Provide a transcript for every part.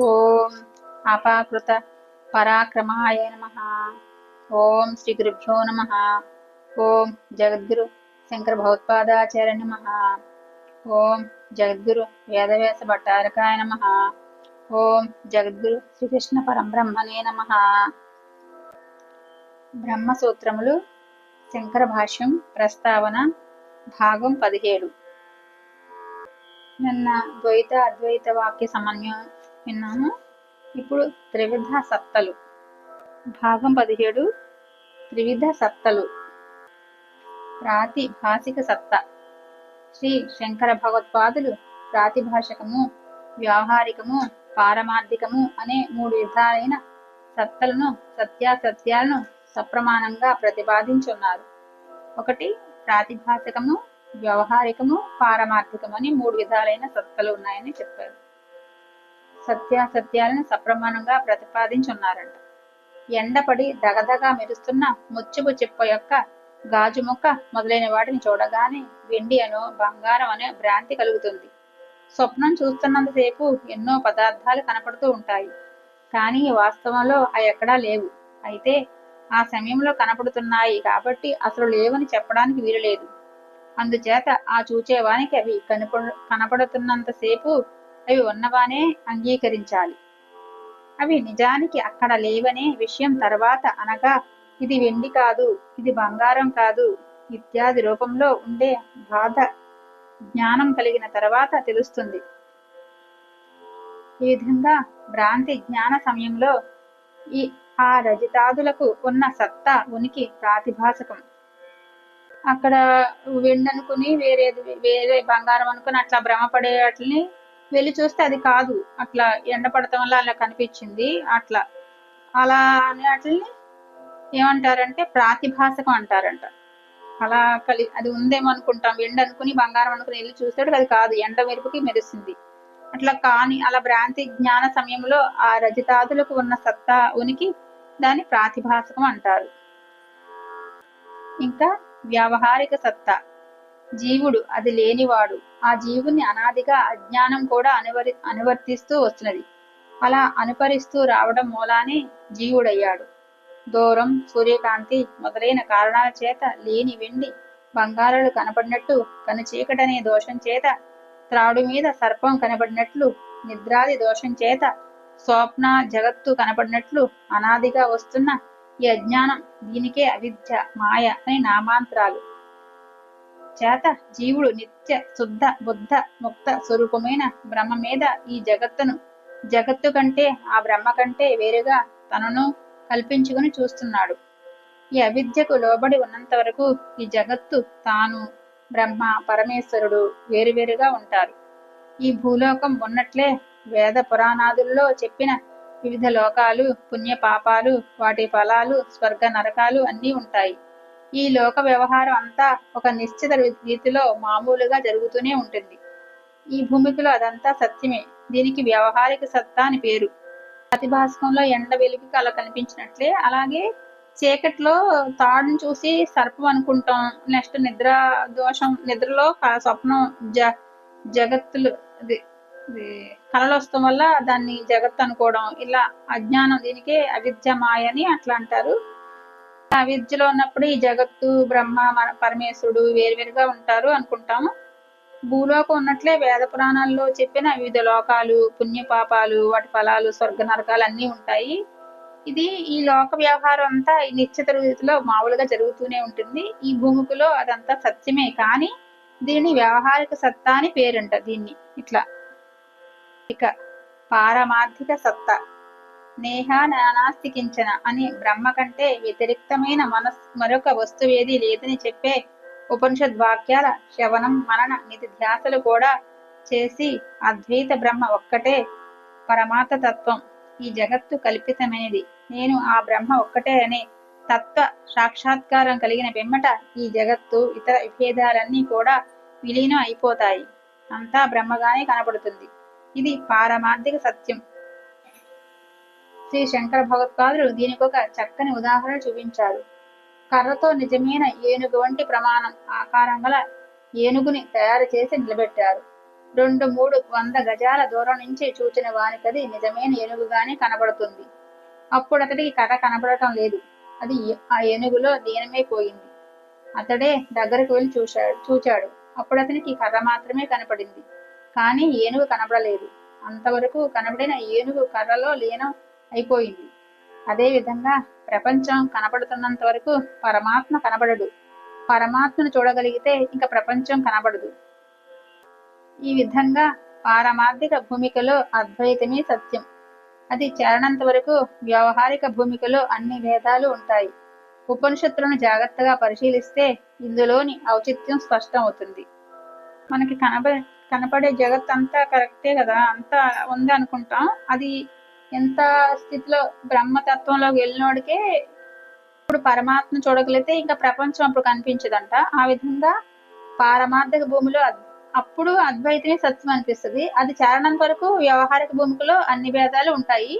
ఓం అపాకృత పరాక్రమాయ నమ. ఓం శ్రీ గురుభ్యో నమ. ఓం జగద్గురు శంకర భగవత్పాదాచార్య నమ. ఓం జగద్గురు వేదవ్యాస భట్టారకాయ నమ. ఓం జగద్గురు శ్రీకృష్ణ పరంబ్రహ్మణే నమ. బ్రహ్మసూత్రములు శంకర భాష్యం ప్రస్తావన భాగం పదిహేడు. నిన్న ద్వైత అద్వైత వాక్య సమన్వయం విన్నాము ఇప్పుడు త్రివిధ సత్తలు. భాగం పదిహేడు. త్రివిధ సత్తలు. ప్రాతిభాషిక సత్త. శ్రీ శంకర భగవత్పాదులు ప్రాతిభాషకము వ్యావహారికము పారమార్థికము అనే మూడు విధాలైన సత్తలను సత్యాసత్యాలను సప్రమాణంగా ప్రతిపాదించున్నారు. ఒకటి ప్రాతిభాషకము వ్యవహారికము పారమార్థికము అని మూడు విధాలైన సత్తలు ఉన్నాయని చెప్పారు. సత్యాసత్యాలను సప్రమాణంగా ప్రతిపాదించున్నారంట. ఎండపడి దగదగా మెరుస్తున్న ముచ్చుపు చిప్ప యొక్క గాజు ముక్క మొదలైన వాటిని చూడగానే వెండి అనో బంగారం అనే భ్రాంతి కలుగుతుంది. స్వప్నం చూస్తున్నంతసేపు ఎన్నో పదార్థాలు కనపడుతూ ఉంటాయి. కానీ వాస్తవంలో అవి ఎక్కడా లేవు. అయితే ఆ సమయంలో కనపడుతున్నాయి కాబట్టి అసలు లేవని చెప్పడానికి వీలులేదు అందుచేత ఆ చూచేవానికి అవి కనపడ కనపడుతున్నంతసేపు అవి ఉన్నవానే అంగీకరించాలి. అవి నిజానికి అక్కడ లేవనే విషయం తర్వాత అనగా ఇది వెండి కాదు ఇది బంగారం కాదు ఇత్యాది రూపంలో ఉండే బాధ జ్ఞానం కలిగిన తర్వాత తెలుస్తుంది. ఈ విధంగా భ్రాంతి జ్ఞాన సమయంలో ఈ ఆ రజితాదులకు ఉన్న సత్తా ఉనికి ప్రాతిభాసకం. అక్కడ వెండి అనుకుని వేరే వేరే బంగారం అనుకుని అట్లా భ్రమపడే వాటిని వెళ్ళి చూస్తే అది కాదు. అట్లా ఎండ పడటం వల్ల అలా కనిపించింది. అట్లా. అలా అనే వాటిని ఏమంటారంటే ప్రాతిభాసకం అంటారంట. అలా కలి అది ఉందేమో అనుకుంటాం. ఎండ అనుకుని బంగారం అనుకుని వెళ్ళి చూస్తాడు అది కాదు. ఎండ మెరుపుకి మెరుస్తుంది అట్లా కాని అలా భ్రాంతి జ్ఞాన సమయంలో ఆ రజితాదులకు ఉన్న సత్తా ఉనికి దాన్ని ప్రాతిభాసకం అంటారు. ఇంకా వ్యావహారిక సత్తా. జీవుడు అది లేనివాడు. ఆ జీవుని అనాదిగా అజ్ఞానం కూడా అనువరి అనువర్తిస్తూ వస్తున్నది. అలా అనుపరిస్తూ రావడం మూలానే జీవుడయ్యాడు. దూరం సూర్యకాంతి మొదలైన కారణాల చేత లేని వెండి బంగారాలు కనపడినట్టు కనుచీకటనే దోషం చేత త్రాడు మీద సర్పం కనబడినట్లు నిద్రాది దోషం చేత స్వప్న జగత్తు కనపడినట్లు అనాదిగా వస్తున్న ఈ అజ్ఞానం దీనికే అవిద్య మాయ అని నామాంతరాలు. చేత జీవుడు నిత్య శుద్ధ బుద్ధ ముక్త స్వరూపమైన బ్రహ్మ మీద ఈ జగత్తును జగత్తు కంటే ఆ బ్రహ్మ కంటే వేరుగా తనను కల్పించుకుని చూస్తున్నాడు. ఈ అవిద్యకు లోబడి ఉన్నంత వరకు ఈ జగత్తు తాను బ్రహ్మ పరమేశ్వరుడు వేరువేరుగా ఉంటారు. ఈ భూలోకం ఉన్నట్లే వేద పురాణాదుల్లో చెప్పిన వివిధ లోకాలు పుణ్య పాపాలు వాటి ఫలాలు స్వర్గ నరకాలు అన్నీ ఉంటాయి. ఈ లోక వ్యవహారం అంతా ఒక నిశ్చిత రీతిలో మామూలుగా జరుగుతూనే ఉంటుంది. ఈ భూమికిలో అదంతా సత్యమే. దీనికి వ్యవహారిక సత్తా అని పేరు. ప్రతిభాస్కంలో ఎండ వెలుగుకి అలా కనిపించినట్లే. అలాగే చీకట్లో తాడుని చూసి సర్పం అనుకుంటాం. నెక్స్ట్ నిద్ర దోషం నిద్రలో స్వప్నం జ జగత్తులు కళలు వస్తాం వల్ల దాన్ని జగత్ అనుకోవడం. ఇలా అజ్ఞానం దీనికి అవిద్య మాయ అని అట్లా అంటారు. విద్యలో ఉన్నప్పుడు ఈ జగత్తు బ్రహ్మ మన పరమేశ్వరుడు వేరువేరుగా ఉంటారు అనుకుంటాము. భూలోకం ఉన్నట్లే వేద పురాణాల్లో చెప్పిన వివిధ లోకాలు పుణ్యపాపాలు వాటి ఫలాలు స్వర్గ నరకాలు అన్నీ ఉంటాయి. ఇది ఈ లోక వ్యవహారం అంతా ఈ నిశ్చిత రీతిలో మామూలుగా జరుగుతూనే ఉంటుంది. ఈ భూమికలో అదంతా సత్యమే. కానీ దీని వ్యవహారిక సత్తా అని పేరంట దీన్ని. ఇట్లా. ఇక పారమార్థిక సత్తా. నేహ నానాస్తి కించన అని బ్రహ్మ కంటే వ్యతిరిక్తమైన మనస్ మరొక వస్తువేది లేదని చెప్పే ఉపనిషద్ వాక్యాల శవనం మనన నిధి ధ్యాసలు కూడా చేసి అద్వైత బ్రహ్మ ఒక్కటే పరమాత్మ తత్వం ఈ జగత్తు కల్పితమైనది. నేను ఆ బ్రహ్మ ఒక్కటే అనే తత్వ సాక్షాత్కారం కలిగిన పిమ్మట ఈ జగత్తు ఇతర విభేదాలన్నీ కూడా విలీనం అయిపోతాయి. అంతా బ్రహ్మగానే కనపడుతుంది. ఇది పారమార్థిక సత్యం. శ్రీ శంకర భగవత్పాదులు దీనికి ఒక చక్కని ఉదాహరణ చూపించారు. కర్రతో నిజమైన ఏనుగు వంటి ప్రమాణం ఆకారం గల ఏనుగుని తయారు చేసి నిలబెట్టారు. రెండు మూడు వంద గజాల దూరం నుంచి చూచిన వానికది నిజమైన ఏనుగుగానే కనబడుతుంది. అప్పుడు అతడికి కథ కనబడటం లేదు. అది ఆ ఏనుగులో దీనమైపోయింది అతడే దగ్గరకు వెళ్ళి చూశాడు చూచాడు. అప్పుడు అతనికి కథ మాత్రమే కనపడింది. కానీ ఏనుగు కనబడలేదు. అంతవరకు కనబడిన ఏనుగు కర్రలో లీనం అయిపోయింది. అదే విధంగా ప్రపంచం కనబడుతున్నంత వరకు పరమాత్మ కనబడడు. పరమాత్మను చూడగలిగితే ఇంకా ప్రపంచం కనబడదు. ఈ విధంగా పారమార్థిక భూమికలో అద్వైతమే సత్యం. అది చేరనంత వరకు వ్యవహారిక భూమికలో అన్ని భేదాలు ఉంటాయి. ఉపనిషత్తులను జాగ్రత్తగా పరిశీలిస్తే ఇందులోని ఔచిత్యం స్పష్టం అవుతుంది మనకి కనబ కనపడే జగత్ అంతా కరెక్టే కదా? అంతా ఉంది అనుకుంటాం. అది ఎంత స్థితిలో బ్రహ్మతత్వంలోకి వెళ్ళినోడికే ఇప్పుడు పరమాత్మ చూడగలిగితే ఇంకా ప్రపంచం అప్పుడు కనిపించదంట. ఆ విధంగా పారమార్థిక భూమిలో అప్పుడు అద్వైతమే సత్యం అనిపిస్తుంది. అది చేరడం వరకు వ్యవహారిక భూమికలో అన్ని భేదాలు ఉంటాయి.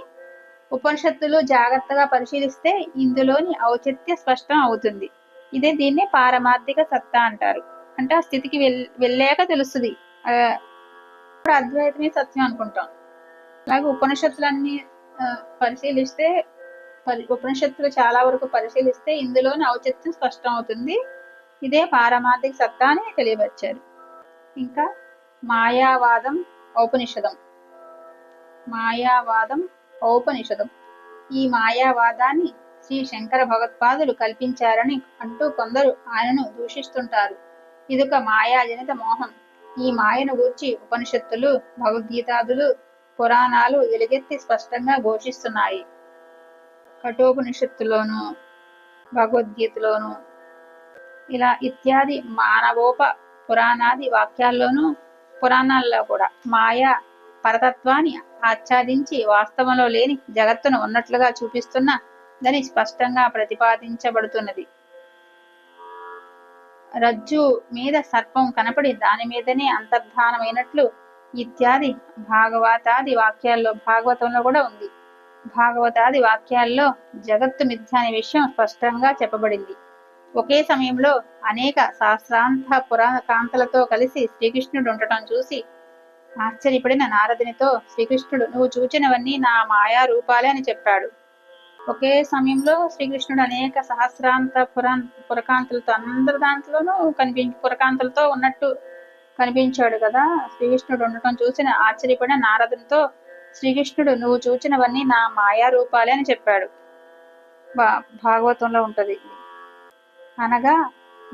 ఉపనిషత్తులు జాగ్రత్తగా పరిశీలిస్తే ఇందులోని ఔచిత్య స్పష్టం అవుతుంది. ఇదే దీన్ని పారమార్థిక సత్తా అంటారు. అంటే ఆ స్థితికి వెల్ వెళ్ళాక తెలుస్తుంది. ఇప్పుడు అద్వైతమే సత్యం అనుకుంటాం. అలాగే ఉపనిషత్తులన్నీ పరిశీలిస్తే ఉపనిషత్తులు చాలా వరకు పరిశీలిస్తే ఇందులోని ఔచిత్యం స్పష్టం అవుతుంది ఇదే పారమార్థిక సత్తా అని తెలియపరిచారు ఇంకా మాయావాదం ఔపనిషదం. మాయావాదం ఔపనిషదం. ఈ మాయావాదాన్ని శ్రీ శంకర భగవత్పాదులు కల్పించారని అంటూ కొందరు ఆయనను దూషిస్తుంటారు. ఇదొక మాయాజనిత మోహం. ఈ మాయను గూర్చి ఉపనిషత్తులు భగవద్గీతాదులు పురాణాలు వెలుగెత్తి స్పష్టంగా ఘోషిస్తున్నాయి. కఠోపనిషత్తులోను భగవద్గీతలోను ఇలా ఇత్యాది మానవోప పురాణాది వాక్యాల్లోనూ పురాణాల్లో కూడా మాయ పరతత్వాన్ని ఆచ్ఛాదించి వాస్తవంలో లేని జగత్తును ఉన్నట్లుగా చూపిస్తున్న దాని స్పష్టంగా ప్రతిపాదించబడుతున్నది. రజ్జు మీద సర్పం కనపడి దాని మీదనే అంతర్ధానమైనట్లు ఇత్యాది భాగవతాది వాక్యాల్లో భాగవతంలో కూడా ఉంది. భాగవతాది వాక్యాల్లో జగత్తు మిథ్య అనే విషయం స్పష్టంగా చెప్పబడింది. ఒకే సమయంలో అనేక సహస్రాంత పురాణ కాంతలతో కలిసి శ్రీకృష్ణుడు ఉండటం చూసి ఆశ్చర్యపడిన నారదునితో శ్రీకృష్ణుడు నువ్వు చూచినవన్నీ నా మాయా రూపాలే అని చెప్పాడు. ఒకే సమయంలో శ్రీకృష్ణుడు అనేక సహస్రాంత పురా పురకాంతులతో అందరి దాంట్లోనూ కనిపించి పురకాంతులతో ఉన్నట్టు కనిపించాడు కదా. శ్రీకృష్ణుడు ఉండటం చూసిన ఆశ్చర్యపడిన నారదునితో శ్రీకృష్ణుడు నువ్వు చూచినవన్నీ నా మాయా రూపాలే అని చెప్పాడు. భాగవతంలో ఉంటది అనగా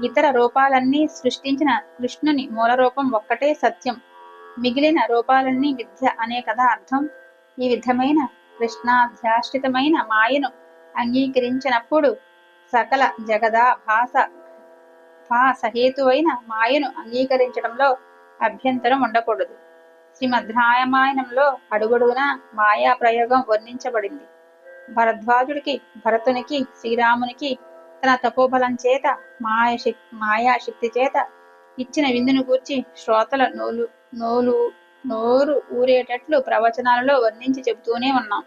ఇతర రూపాలన్నీ సృష్టించిన కృష్ణుని మూల రూపం ఒక్కటే సత్యం. మిగిలిన రూపాలన్నీ విద్య అనే కదా అర్థం. ఈ విధమైన కృష్ణాధ్యాష్టితమైన మాయను అంగీకరించినప్పుడు సకల జగదా భాష భాస సహేతువైన మాయను అంగీకరించడంలో అభ్యంతరం ఉండకూడదు. శ్రీమద్ రామాయణంలో అడుగడుగునా మాయా ప్రయోగం వర్ణించబడింది. భరద్వాజుడికి భరతునికి శ్రీరామునికి తన తపోబలం చేత మాయ శక్తి మాయా శక్తి చేత ఇచ్చిన విందును గూర్చి శ్రోతల నోలు నోలు నోరు ఊరేటట్లు ప్రవచనాలలో వర్ణించి చెబుతూనే ఉన్నాం.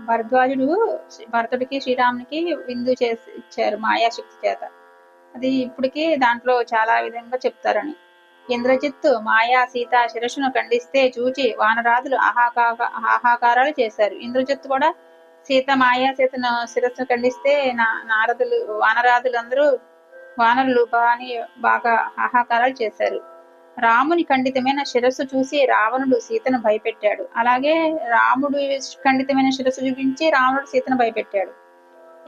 భరద్వాజుడు భరతుడికి శ్రీరామునికి విందు చేసి ఇచ్చారు మాయాశక్తి చేత. అది ఇప్పటికీ దాంట్లో చాలా విధంగా చెప్తారని. ఇంద్రజిత్తు మాయా సీత శిరస్సును ఖండిస్తే చూచి వానరాదులు ఆహాకా ఆహాకారాలు చేశారు. ఇంద్రజిత్తు కూడా సీత మాయా సీతను శిరస్సును ఖండిస్తే నా నారదులు వానరాదులందరూ వానరులు బాని బాగా ఆహాకారాలు చేశారు. రాముని ఖండితమైన శిరస్సు చూసి రావణుడు సీతను భయపెట్టాడు. అలాగే రాముడు ఖండితమైన శిరస్సు చూపించి రావణుడు సీతను భయపెట్టాడు.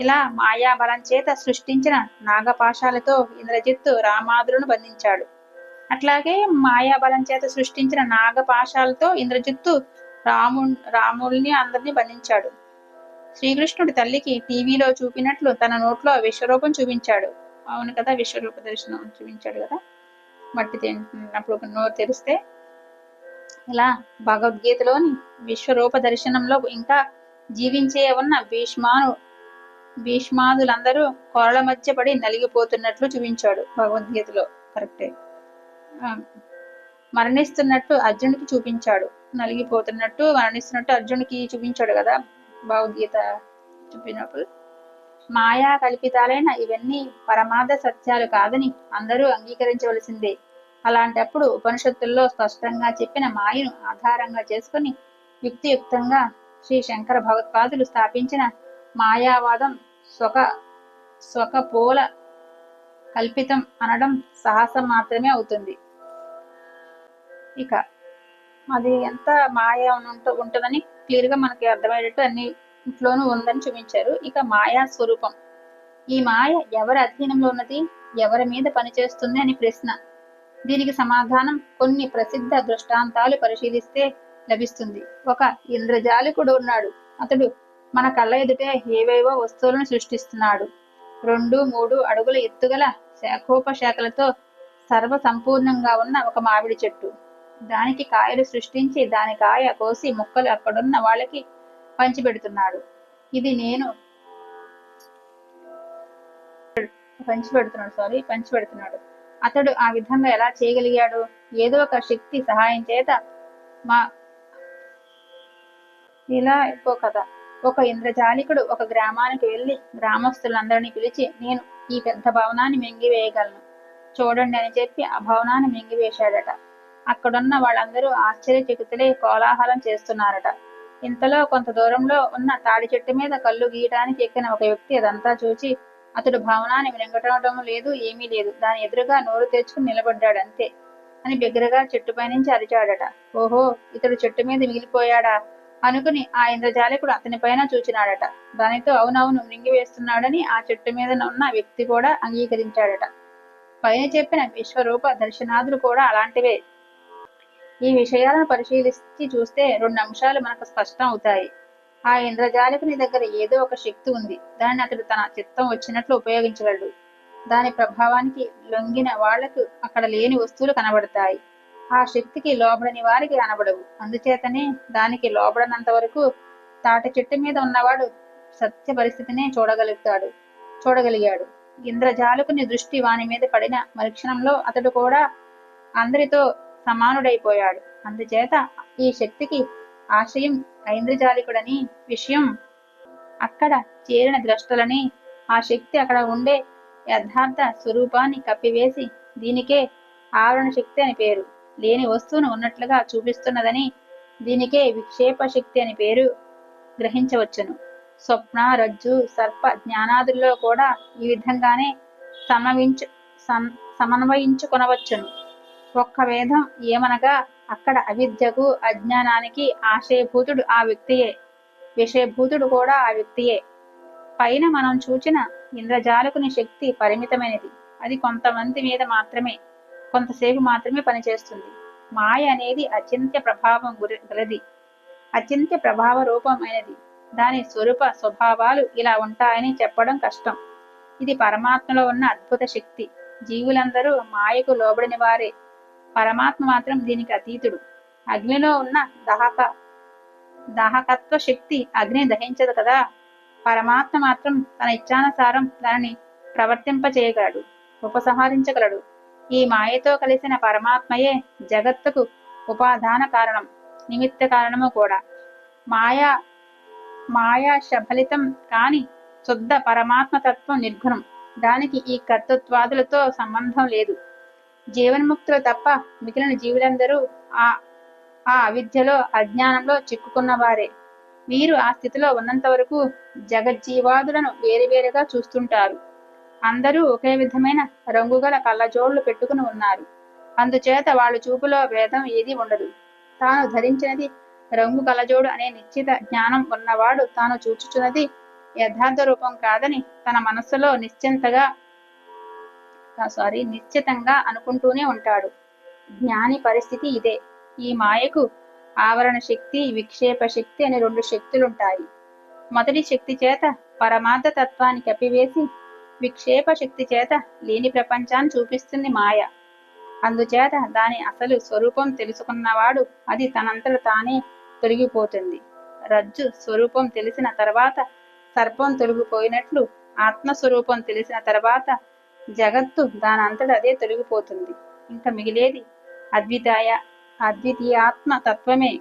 ఇలా మాయా బలం చేత సృష్టించిన నాగపాశాలతో ఇంద్రజిత్తు రామాదులను బంధించాడు. అట్లాగే మాయా బలం చేత సృష్టించిన నాగపాశాలతో ఇంద్రజిత్తు రాము రాముల్ని అందరినీ బంధించాడు. శ్రీకృష్ణుడి తల్లికి టీవీలో చూపినట్లు తన నోట్లో విశ్వరూపం చూపించాడు. అవును కదా విశ్వరూప దర్శనం చూపించాడు కదా? మట్టి తింటున్నప్పుడు నోరు తెరిస్తే ఇలా భగవద్గీతలోని విశ్వరూప దర్శనంలో ఇంకా జీవించే ఉన్న భీష్మాను భీష్మాదులందరూ కొరల మధ్య పడి నలిగిపోతున్నట్లు చూపించాడు భగవద్గీతలో. కరెక్టే. మరణిస్తున్నట్టు అర్జునుడికి చూపించాడు. నలిగిపోతున్నట్టు మరణిస్తున్నట్టు అర్జునుడికి చూపించాడు కదా భగవద్గీత చూపినప్పుడు మాయా కల్పితాలైన ఇవన్నీ పరమాద సత్యాలు కాదని అందరూ అంగీకరించవలసిందే. అలాంటప్పుడు ఉపనిషత్తుల్లో స్పష్టంగా చెప్పిన మాయను ఆధారంగా చేసుకుని యుక్తియుక్తంగా శ్రీ శంకర భగవత్పాదులు స్థాపించిన మాయావాదం స్వక స్వకపోల కల్పితం అనడం సాహసం మాత్రమే అవుతుంది. ఇక అది ఎంత మాయ ఉంట- ఉంటుందని క్లియర్గా మనకి అర్థమయ్యేటట్టు అన్నిట్లోనూ ఉందని చూపించారు. ఇక మాయా స్వరూపం. ఈ మాయ ఎవరి అధీనంలో ఉన్నది ఎవరి మీద పనిచేస్తుంది అని ప్రశ్న. దీనికి సమాధానం కొన్ని ప్రసిద్ధ దృష్టాంతాలు పరిశీలిస్తే లభిస్తుంది. ఒక ఇంద్రజాలికుడు ఉన్నాడు. అతడు మన కళ్ళ ఎదుటే ఏవేవో వస్తువులను సృష్టిస్తున్నాడు. రెండు మూడు అడుగుల ఎత్తుగల శాఖోపశాఖలతో సర్వ సంపూర్ణంగా ఉన్న ఒక మామిడి చెట్టు. దానికి కాయలు సృష్టించి దాని కాయ కోసి ముక్కలు అక్కడున్న వాళ్ళకి పంచిపెడుతున్నాడు. ఇది నేను పంచిపెడుతున్నాడు సారీ పంచిపెడుతున్నాడు. అతడు ఆ విధంగా ఎలా చేయగలిగాడు? ఏదో ఒక శక్తి సహాయం చేత మా ఇలా ఎక్కువ కదా ఒక ఇంద్రజాలికుడు ఒక గ్రామానికి వెళ్ళి గ్రామస్తులందరినీ పిలిచి నేను ఈ పెద్ద భవనాన్ని మింగివేయగలను. చూడండి అని చెప్పి ఆ భవనాన్ని మింగివేశాడట. అక్కడున్న వాళ్ళందరూ ఆశ్చర్యచకితులై కోలాహలం చేస్తున్నారట. ఇంతలో కొంత దూరంలో ఉన్న తాడి చెట్టు మీద కళ్ళు గీయడానికి ఎక్కిన ఒక వ్యక్తి అదంతా చూచి అతడు భవనాన్ని మింగటం లేదు ఏమీ లేదు. దాని ఎదురుగా నోరు తెచ్చుకుని నిలబడ్డాడు అంతే అని బిగ్గరగా చెట్టుపై నుంచి అరిచాడట. ఓహో ఇతడు చెట్టు మీద మిగిలిపోయాడా? అనుకుని ఆ ఇంద్రజాలికుడు అతని పైన చూచినాడట. దానితో అవునవును మింగివేస్తున్నాడని ఆ చెట్టు మీద ఉన్న వ్యక్తి కూడా అంగీకరించాడట. పైన చెప్పిన విశ్వరూప దర్శనాదులు కూడా అలాంటివే. ఈ విషయాలను పరిశీలించి చూస్తే రెండు అంశాలు మనకు స్పష్టం అవుతాయి. ఆ ఇంద్రజాలికుని దగ్గర ఏదో ఒక శక్తి ఉంది. దాన్ని అతడు తన చిత్తం వచ్చినట్లు ఉపయోగించగలడు. దాని ప్రభావానికి లొంగిన వాళ్ళకు అక్కడ లేని వస్తువులు కనబడతాయి. ఆ శక్తికి లోబడని వారికి కనబడవు అందుచేతనే దానికి లోబడనంత వరకు తాటి చెట్టు మీద ఉన్నవాడు సత్య పరిస్థితినే చూడగలుగుతాడు చూడగలిగాడు. ఇంద్రజాలకుని దృష్టి వాని మీద పడిన మరుక్షణంలో అతడు కూడా అందరితో సమానుడైపోయాడు. అందుచేత ఈ శక్తికి ఆశయం ఐంద్రజాలికుడని విషయం అక్కడ చేరిన ద్రష్టలని ఆ శక్తి అక్కడ ఉండే యథార్థ స్వరూపాన్ని కప్పివేసి దీనికే ఆవరణ శక్తి అని పేరు. లేని వస్తువును ఉన్నట్లుగా చూపిస్తున్నదని దీనికే విక్షేప శక్తి అని పేరు గ్రహించవచ్చును. స్వప్న రజ్జు సర్ప జ్ఞానాదుల్లో కూడా ఈ విధంగానే సమవించు సమన్వయించుకొనవచ్చును. ఒక్క వేదం ఏమనగా అక్కడ అవిద్యకు అజ్ఞానానికి ఆశయభూతుడు ఆ వ్యక్తియే. విషయభూతుడు కూడా ఆ వ్యక్తియే. పైన మనం చూచిన ఇంద్రజాలకుని శక్తి పరిమితమైనది. అది కొంతమంది మీద మాత్రమే. కొంతసేపు మాత్రమే పనిచేస్తుంది. మాయ అనేది అచింత్య ప్రభావం గురి- గలది. అచింత్య ప్రభావ రూపమైనది. దాని స్వరూప స్వభావాలు ఇలా ఉంటాయని చెప్పడం కష్టం. ఇది పరమాత్మలో ఉన్న అద్భుత శక్తి. జీవులందరూ మాయకు లోబడిన వారే. పరమాత్మ మాత్రం దీనికి అతీతుడు. అగ్నిలో ఉన్న దహక దాహకత్వ శక్తి అగ్ని దహించదు కదా? పరమాత్మ మాత్రం తన ఇచ్ఛానుసారం దానిని ప్రవర్తింపచేయగలడు. ఉపసంహరించగలడు. ఈ మాయతో కలిసిన పరమాత్మయే జగత్తుకు ఉపాదాన కారణం నిమిత్త కారణము కూడా. మాయా మాయా శఫలితం కాని శుద్ధ పరమాత్మ తత్వం నిర్గుణం. దానికి ఈ కర్తృత్వాదులతో సంబంధం లేదు. జీవన్ముక్తులు తప్ప మిగిలిన జీవులందరూ ఆ ఆ అవిద్యలో అజ్ఞానంలో చిక్కుకున్న వారే వీరు ఆ స్థితిలో ఉన్నంత వరకు జగజ్జీవాదులను వేరువేరుగా చూస్తుంటారు. అందరూ ఒకే విధమైన రంగుగల కళ్ళజోళ్ళు పెట్టుకుని ఉన్నారు. అందుచేత వాళ్ళ చూపులో భేదం ఏది ఉండదు. తాను ధరించినది రంగు కలజోడు అనే నిశ్చిత జ్ఞానం ఉన్నవాడు తాను చూచుచున్నది యథార్థ రూపం కాదని తన మనస్సులో నిశ్చింతగా సారీ నిశ్చితంగా అనుకుంటూనే ఉంటాడు. జ్ఞాని పరిస్థితి ఇదే. ఈ మాయకు ఆవరణ శక్తి విక్షేప శక్తి అనే రెండు శక్తులుంటాయి. మొదటి శక్తి చేత పరమార్థ తత్వాన్ని కప్పివేసి విక్షేప శక్తి చేత లేని ప్రపంచాన్ని చూపిస్తుంది మాయ. అందుచేత దాని అసలు స్వరూపం తెలుసుకున్నవాడు అది తనంతట తానే తొలగిపోతుంది. రజ్జు స్వరూపం తెలిసిన తర్వాత సర్పం తొలగిపోయినట్లు ఆత్మస్వరూపం తెలిసిన తర్వాత జగత్తు దానంతట అదే తొలగిపోతుంది. ఇంకా మిగిలేది అద్వితాయ అద్వితీయాత్మ తత్వమే.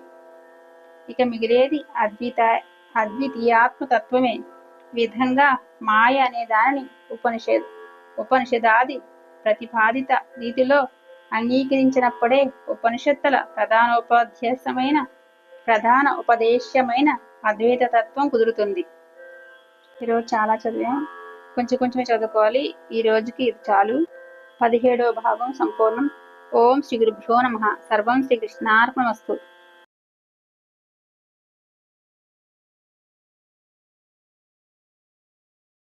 ఇక మిగిలేది అద్విత అద్వితీయాత్మ తత్వమే. విధంగా మాయ అనే దానిని ఉపనిషద్ ఉపనిషదాది ప్రతిపాదిత రీతిలో అంగీకరించినప్పుడే ఉపనిషత్తుల ప్రధానోపాధ్యాసమైన ప్రధాన ఉపదేశమైన అద్వైత తత్వం కుదురుతుంది. ఈరోజు చాలా చదివాం. కొంచెం కొంచెం చదువుకోవాలి. ఈ రోజుకి ఇది చాలు. పదిహేడవ భాగం సంపూర్ణం. ఓం శ్రీ గురుభ్యో నమ. సర్వం శ్రీ కృష్ణార్పణమస్తు.